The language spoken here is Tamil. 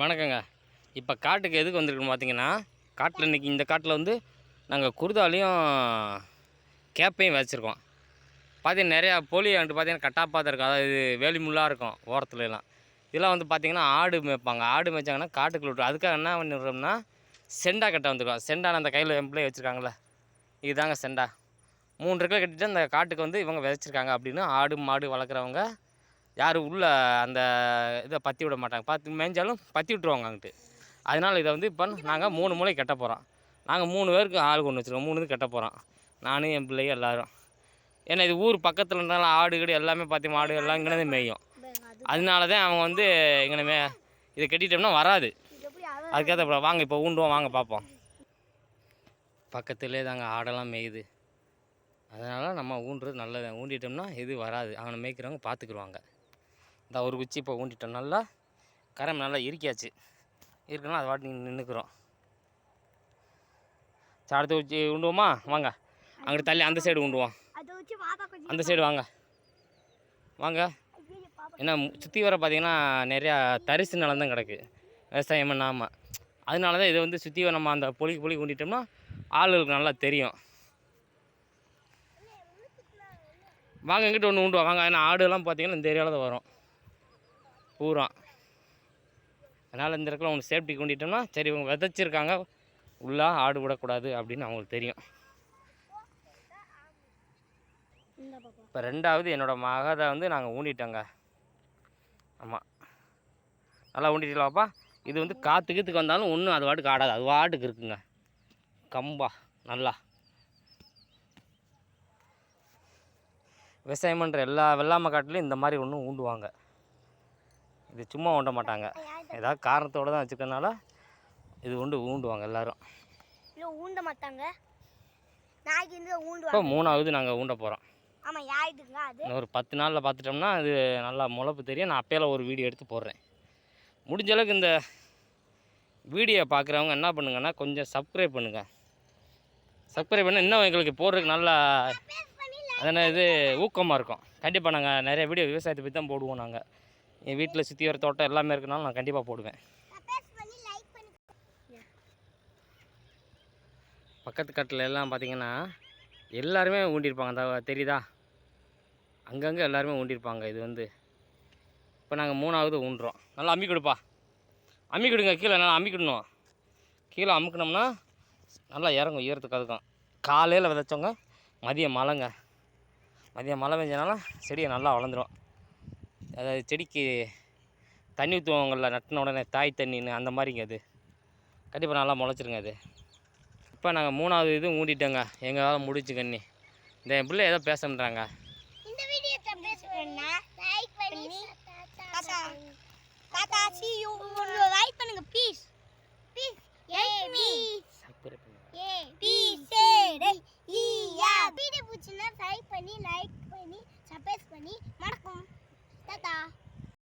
வணக்கங்க. இப்போ காட்டுக்கு எதுக்கு வந்திருக்குன்னு பார்த்தீங்கன்னா காட்டில் இன்றைக்கி இந்த காட்டில் வந்து நாங்கள் குருதாலையும் கேப்பையும் வச்சுருக்கோம். பார்த்தீங்கன்னா நிறையா போலி வந்துட்டு பார்த்தீங்கன்னா கட்டாப்பாக இருக்கும். அதாவது வேலி முள்ளாக இருக்கும் ஓரத்துல எல்லாம். இதெல்லாம் வந்து பார்த்திங்கன்னா ஆடு மேய்ப்பாங்க. ஆடு மேய்ச்சாங்கன்னா காட்டுக்குள்ள விட்டு அதுக்காக என்ன பண்ணிடுறோம்னா செண்டா கட்ட வந்துருக்கோம். செண்டான அந்த கையில் எம்பிளே வச்சுருக்காங்களே இதுதாங்க செண்டா. மூணு ரெக்கில் கட்டிட்டு அந்த காட்டுக்கு வந்து இவங்க விதைச்சிருக்காங்க அப்படின்னு ஆடு மாடு வளர்க்குறவங்க யாரும் உள்ளே அந்த இதை பற்றி விட மாட்டாங்க. பார்த்து மேய்ஞ்சாலும் பற்றி விட்ருவாங்க அங்கிட்டு. அதனால் இதை வந்து இப்போ நாங்கள் மூணு மூளை கட்ட போகிறோம் நாங்கள் மூணு பேருக்கு ஆள் கொண்டு வச்சுருக்கோம். மூணு கட்ட போகிறோம் நானும் என் பிள்ளைங்க எல்லோரும். ஏன்னா இது ஊர் பக்கத்தில் இருந்தாலும் ஆடு கீடு எல்லாமே பார்த்து மாடு எல்லாம் இங்கே மேயும். அதனால தான் அவங்க வந்து இங்கே மே இதை கட்டிட்டோம்னா வராது. அதுக்கேற்ற அப்புறம் வாங்க இப்போ ஊண்டுவோம் வாங்க பார்ப்போம் பக்கத்துலேயே தாங்க ஆடெல்லாம் மேயுது. அதனால் நம்ம ஊன்றது நல்லது. ஊண்டிட்டோம்னா இது வராது. அவனை மேய்க்கிறவங்க பார்த்துக்குருவாங்க இந்த ஒரு குச்சி இப்போ ஊண்டிட்டோம். நல்லா கரம் நல்லா இறுக்கியாச்சு. இருக்குன்னா அது வாட்டி நின்றுக்குறோம் அடுத்த குச்சி உண்டுவோமா வாங்க. அங்கிட்டு தள்ளி அந்த சைடு உண்டுவோம் வச்சு அந்த சைடு வாங்க. வாங்க. ஏன்னா சுற்றி வர பார்த்தீங்கன்னா நிறையா தரிசு நிலம் தான் கிடக்கு. விவசாயம் பண்ணாமல் அதனால தான் இதை வந்து சுற்றி நம்ம அந்த பொலிக்கு பொலி ஊண்டிட்டோம்னா ஆளுகளுக்கு நல்லா தெரியும். வாங்க இங்கிட்ட ஒன்று உண்டு வாங்க ஏன்னா ஆடுலாம் பார்த்தீங்கன்னா இந்த ஏரியாவில் தான் வரும். பூரா. அதனால் இந்த இடத்துல ஒன்று சேஃப்டி கொண்டிட்டோம்னா சரி இவங்க விதைச்சிருக்காங்க. உள்ளா ஆடு விடக்கூடாது அப்படின்னு அவங்களுக்கு தெரியும். இப்போ ரெண்டாவது என்னோடய மகதை வந்து நாங்கள் ஊண்டிட்டோங்க. ஆமாம் நல்லா ஊண்டிட்டீங்களாப்பா இது வந்து காற்று கீத்துக்கு வந்தாலும் ஒன்றும் அது வாட்டுக்கு ஆடாது. அது வாட்டுக்கு இருக்குங்க. கம்பா. நல்லா. விவசாயம் பண்ணுற எல்லா வெள்ளாமை காட்டிலையும் இந்த மாதிரி ஒன்றும் ஊண்டுவாங்க. இது சும்மா ஊண்ட மாட்டாங்க. ஏதாவது காரணத்தோடு தான் வச்சுருக்கனால இது உண்டு ஊண்டுவாங்க எல்லாரும். இல்லை ஊண்ட மாட்டாங்க. இருந்து இப்போ மூணாவது நாங்கள் ஊண்ட போகிறோம் ஆமாம் யாருக்குங்க அது? ஒரு பத்து நாளில் பார்த்துட்டோம்னா அது நல்லா முளைப்பு தெரியும். நான் அப்போலாம் ஒரு வீடியோ எடுத்து போடுறேன். முடிஞ்ச அளவுக்கு இந்த வீடியோ பார்க்குறவங்க என்ன பண்ணுங்கன்னா கொஞ்சம் சப்ஸ்கிரைப் பண்ணுங்கள் சப்ஸ்கிரைப் பண்ண இன்னும் எங்களுக்கு போடுறதுக்கு நல்லா அதனால் இது ஊக்கமாக இருக்கும். கண்டிப்பாக நாங்கள் நிறைய வீடியோ விவசாயத்தை பற்றி தான் போடுவோம் நாங்கள் என் வீட்டில் சுற்றி வர தோட்டம் எல்லாமே இருக்கனாலும் நான் கண்டிப்பாக போடுவேன். பக்கத்து கட்டில் எல்லாம் பார்த்தீங்கன்னா எல்லாருமே ஊண்டியிருப்பாங்க அந்த தெரியுதா? அங்கங்கே எல்லாருமே ஊண்டியிருப்பாங்க இது வந்து. இப்போ நாங்கள் மூணாவது ஊண்டுறோம் நல்லா அம்மி கொடுப்பா. அம்மி கொடுங்க. கீழே நல்லா அம்மிக்கிடணும் கீழே அமுக்கினோம்னா நல்லா இறங்கும். ஈரத்துக்கு அதுக்கும். காலையில் விதைச்சவங்க மதியம் மழைங்க. மதியம் மழை பெஞ்சனால செடியை நல்லா வளர்ந்துரும். அதாவது செடிக்கு தண்ணி ஊற்றுவாங்கள்ல நட்டின உடனே தாய் தண்ணின்னு அந்த மாதிரிங்க அது. கண்டிப்பாக நல்லா முளைச்சிருங்க அது. இப்போ நாங்கள் மூணாவது இது ஊண்டிட்டோங்க. எங்களால் முடிச்சு கண்ணி. இந்த என் பிள்ளை ஏதோ பேசணுன்றாங்க.